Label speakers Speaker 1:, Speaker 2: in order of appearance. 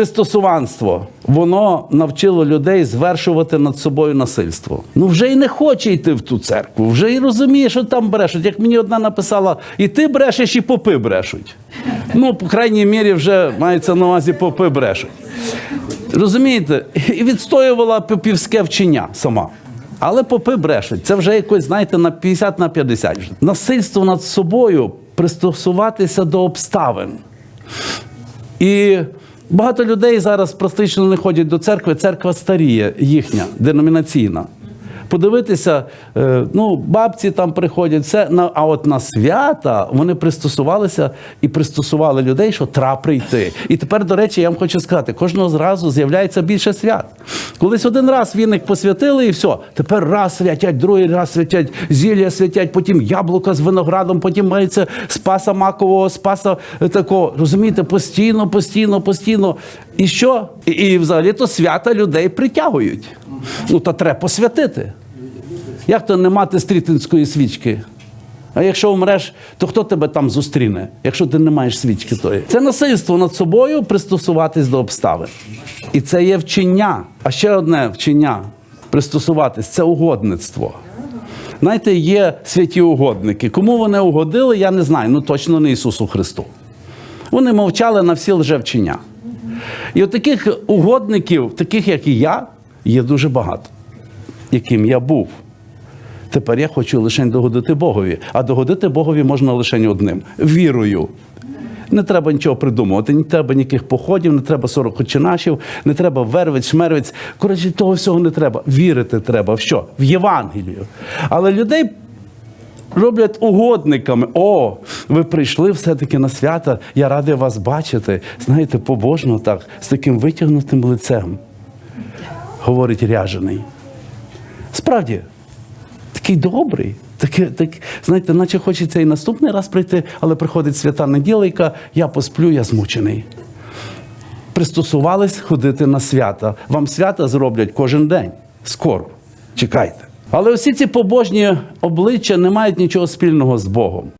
Speaker 1: Пристосуванство, воно навчило людей звершувати над собою насильство. Ну вже й не хоче йти в ту церкву, вже й розуміє, що там брешуть. Як мені одна написала, і ти брешеш, і попи брешуть. Ну, по крайній мірі, вже мається на увазі попи брешуть. Розумієте, і відстоювала попівське вчення сама. Але попи брешуть. Це вже якось, знаєте, на 50 на 50. Насильство над собою пристосуватися до обставин. І багато людей зараз практично не ходять до церкви. Церква старіє, їхня, деномінаційна. Подивитися, е, ну, бабці там приходять, все, а от на свята вони пристосувалися і пристосували людей, що треба прийти. І тепер, до речі, я вам хочу сказати, кожного зразу з'являється більше свят. Колись один раз віник посвятили і все. Тепер раз святять, другий раз святять, зілля святять, потім яблука з виноградом, потім мається спаса макового, спаса е, такого. Розумієте, постійно, постійно, постійно. І що? І, і взагалі то свята людей притягують. Ну, та треба посвятити. Як то не мати стрітинської свічки? А якщо вмреш, то хто тебе там зустріне, якщо ти не маєш свічки тої? Це насильство над собою пристосуватись до обставин. І це є вчення. А ще одне вчення пристосуватись це угодництво. Знаєте, є святі угодники. Кому вони угодили, я не знаю. Ну точно не Ісусу Христу. Вони мовчали на всі лжевчення. І от таких угодників, таких як і я, є дуже багато, яким я був. Тепер я хочу лише догодити Богові. А догодити Богові можна лише одним вірою. Не треба нічого придумувати, не треба ніяких походів, не треба 40 очинашів, не треба вервець, шмервець. Коротше, того всього не треба. Вірити треба в що? В Євангелію. Але людей роблять угодниками. О, ви прийшли все-таки на свята. Я радий вас бачити. Знаєте, побожно так, з таким витягнутим лицем. Говорить ряжений. Справді, такий добрий. Таке, так, знаєте, наче хочеться і наступний раз прийти, але приходить свята неділейка, я посплю, я змучений. Пристосувались ходити на свята. Вам свята зроблять кожен день. Скоро. Чекайте. Але усі ці побожні обличчя не мають нічого спільного з Богом.